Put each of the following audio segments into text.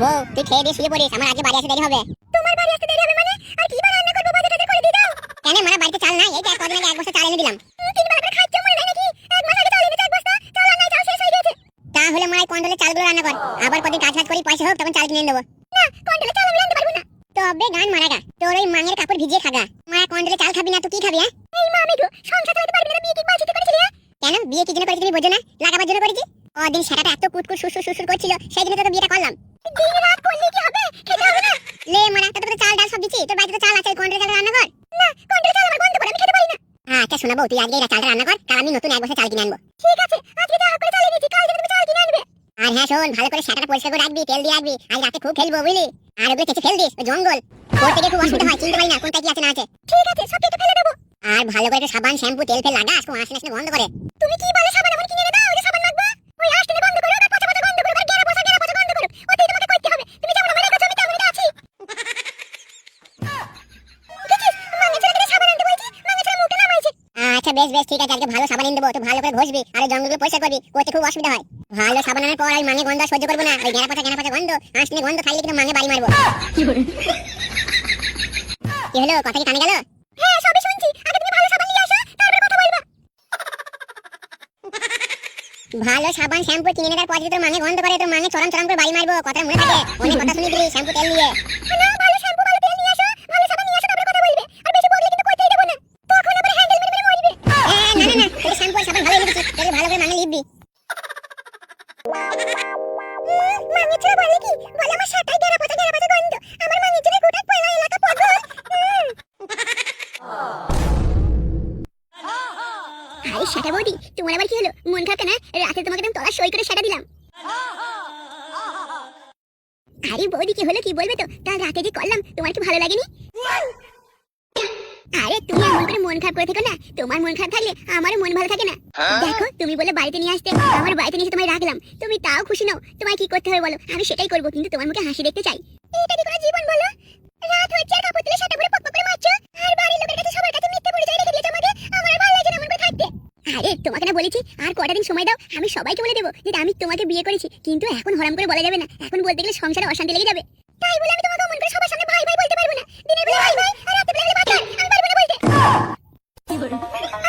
বউ তুই খেয়ে দিয়ে শুয়ে পড়িস আমার আজকে বাড়ি আসতে দেরি হবে। তোমার বাড়ি আসতে দেরি হবে মানে? আর কি বাড়ি রান্না করব বাজার টাজার করে দিয়ে দাও? কেন মানে বাড়িতে চাল নাই? এই দেখ কদিন আগে এক বস্তা চাল এনে দিলাম। তিন বেলা করে খাচ্ছ মনে নাই নাকি? এক মাস আগে চাল এনেছে এক বস্তা চাল আর নাই চাল শেষ হয়ে গেছে। তাহলে মাই কন্ট্রোলে চালগুলো রান্না কর। আবার কদিন কাজ কাজ করি পয়সা হোক তখন চাল কিনে দেবো। না কন্ট্রোলে চাল আমি রান্না পারব না। তবে গান মারাগা তোর ওই মাঙের কাপড় ভিজিয়ে খাগা মা কন্ট্রোলে চাল খাবি না তুই কি খাবি হ্যাঁ? এই মা আমি তো সংসার চালাতে পারবি না বিয়ে কি বালছিতে করেছিলি হ্যাঁ? কেন বিয়ে কি জন্য করেছি তুমি বোঝো না? লাগাবার জন্য করেছি? কদিন সেটাটা এত কুটকুট সুসুর সুসুর করছিল সেই জন্য তো বিয়েটা করলাম। দিন রাত করলে কি হবে খেতে হবে না লে তো চাল ডাল সব দিচ্ছি তোর বাড়িতে তো চাল আছে চাল রান্না কর না চাল আমার বন্ধ করে আমি খেতে পারি না আচ্ছা তুই এই চালটা রান্না কর কাল আমি নতুন এক বছর চাল কিনে আনব ঠিক আছে আজকে করে কাল তুমি চাল কিনে আনবে আর হ্যাঁ শোন ভালো করে পরিষ্কার করে রাখবি তেল দিয়ে রাখবি আজ রাতে খুব খেলব বুঝলি আর ওগুলো কেচে ফেল দিস জঙ্গল করতে গিয়ে খুব অসুবিধা হয় চিনতে পারি না কোনটা কি আছে না আছে ঠিক আছে সব ফেলে দেবো আর ভালো করে সাবান শ্যাম্পু তেল ফেল লাগাস কোন আসলে বন্ধ করে। তুমি কি আচ্ছা বেশ বেশ, ঠিক আছে, আজকে ভালো সাবান এনে দেবো, তো ভালো করে ঘষবি, আর জঙ্গলগুলো পরিষ্কার করবি, করতে খুব অসুবিধা হয়। ভালো সাবান আনার পর আমি মাঙে গন্ধ সহ্য করব না ওই গেরা পচা গেরা পচা গন্ধ আসলে গন্ধ খাইলে কিন্তু মাঙে বাড়ি মারবো। কি হলো, কথা কি কানে গেল? হ্যাঁ সবই শুনছি, আগে তুমি ভালো সাবান নিয়ে আসো, তারপর কথা বলবা। ভালো সাবান, শ্যাম্পু কিনে নেওয়ার পর যদি তোর মাঙে গন্ধ করে, তোর মাঙে চরম চরম করে বাড়ি মারবো, কথা মনে থাকে, অনেক কথা শুনে দিলি, শ্যাম্পু তেল নিয়ে। আরে সেটা বৌদি তোমার আবার কি হলো? মন খারাপ না রাতে তোমাকে একদম তলা সই করে সেটা দিলাম। আরে বৌদি কি হলো কি বলবে তো? কাল রাতে যে করলাম তোমার কি ভালো লাগেনি? আরে তুমি এমন করে মন খারাপ করে থেকো না। তোমার মন খারাপ থাকলে আমারও মন ভালো থাকে না। দেখো তুমি বলে বাড়িতে নিয়ে আসতে আমার বাড়িতে নিয়ে তোমায় রাখলাম। তুমি তাও খুশি নাও। তোমায় কি করতে হবে বলো? আমি সেটাই করব কিন্তু তোমার মুখে হাসি দেখতে চাই। এটা কি কোনো জীবন বলো? রাত হচ্ছে আর কাপড় তুলে সেটা পরে পক পক করে মারছো আর বাড়ির লোকের কাছে সবার কাছে মিথ্যে পরিচয় রেখে দিয়েছ আমাকে আমার আর ভালো লাগে না এমন করে থাকতে আরে তোমাকে না বলেছি আর কটা দিন সময় দাও আমি সবাইকে বলে দেবো যে আমি তোমাকে বিয়ে করেছি কিন্তু এখন হরাম করে বলা যাবে না এখন বলতে গেলে সংসারে অশান্তি লেগে যাবে। তাই বলে আমি তোমাকে অমন করে সবার সামনে ভাই ভাই বলতে পারব না। দিনের বেলা ভাই ভাই আর রাতে বেলা ভাই আমি পারব না বলতে।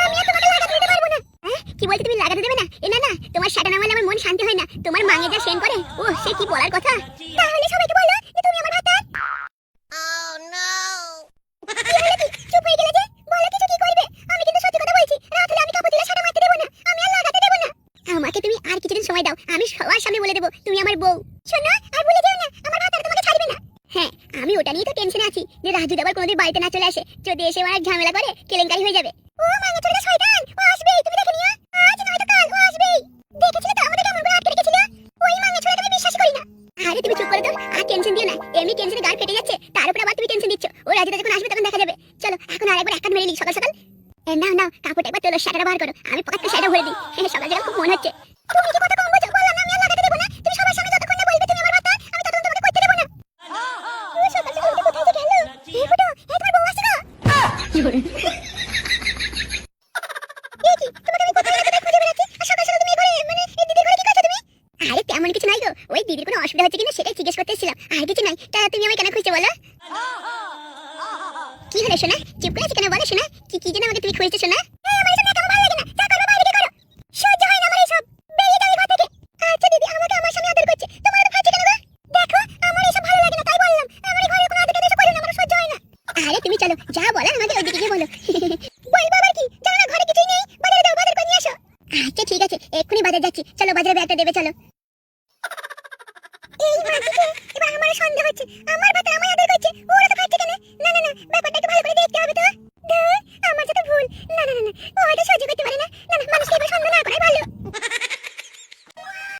আমি আর তোমাকে লাগাতে দিতে পারব না। হ্যাঁ? কি বলতে তুমি লাগাতে দেবে না? এ না না তোমার সাটা না হলে আমার মন শান্তি হয় না। তোমার মাঙে যা সেন করে ও সে কি বলার কথা? আমাকে তুমি আর কিছুদিন সময় দাও। আমি সবার সামনে বলে দেবো, তুমি আমার বউ। শোনো, আর বলে যেও না, আমার ভাতার তোমাকে ছাড়বে না। হ্যাঁ আমি ওটা নিয়ে তো টেনশনে আছি যে রাজু আবার কোনোদিন বাড়িতে না চলে আসে। যদি এসে আমার ঝামেলা করে, কেলেঙ্কারি হয়ে যাবে। ও মাঙ্গে চলে শয়তান! ও আসবেই, তুমি দেখে নিও। আজ নয়তো কাল, ও আসবেই। দেখেছিলে তো আমাদের কেমন করে আটকে রেখেছিল? ওই মাঙ্গে ছোড়া তুমি বিশ্বাস করি না। আরে, তুমি চুপ করে দাও আর টেনশন দিও না। এমনি টেনশনে গাল ফেটে যাচ্ছে, তার উপর আবার তুমি টেনশন দিচ্ছ। ও রাজুদা যখন আসবে, তখন দেখা যাবে। চলো, এখন আর একবার এক মেরে নিই সকাল সকাল। না না কাপড়টা একবার তোলো শাটাটা বার করো। আমি পকেটে শাটা ভরে দিই। হ্যাঁ সকাল সকাল খুব মন হচ্ছে। তুমি কি কথা কম বলছো বললাম আমি আর লাগাতে দেবো না। তুমি সবার সামনে যতক্ষণ না বলবে তুমি আমার ভাতা আমি ততক্ষণ তোমাকে করতে দেবো না। ও, সকাল সকাল উঠে কোথায় যে গেল? এই ফুটো এই তোমার বউ আসছে গো। এ কি? তোমাকে আমি কোথায় না কোথায় খুঁজে বেড়াচ্ছি? আর সকাল সকাল তুমি এ ঘরে মানে এই দিদির ঘরে কি করছ তুমি? আরে তেমন কিছু নাই গো। ওই দিদির কোনো অসুবিধা হচ্ছে কিনা সেটাই জিজ্ঞেস করতে আর কিছু নাই। তা তুমি আমায় কেন খুঁজছো বলো? কি হলো শোনা চুপ করে কেন? বলো শোনা কি যেন আমাকে তুমি লাগে না। আচ্ছা এই আসো। আচ্ছা মাটিতে এবার আমার সন্দেহ হচ্ছে। আমার ভাতা আমায় আদর করছে। ওরা তো খাচ্ছে কেন? না না না, ব্যাপারটা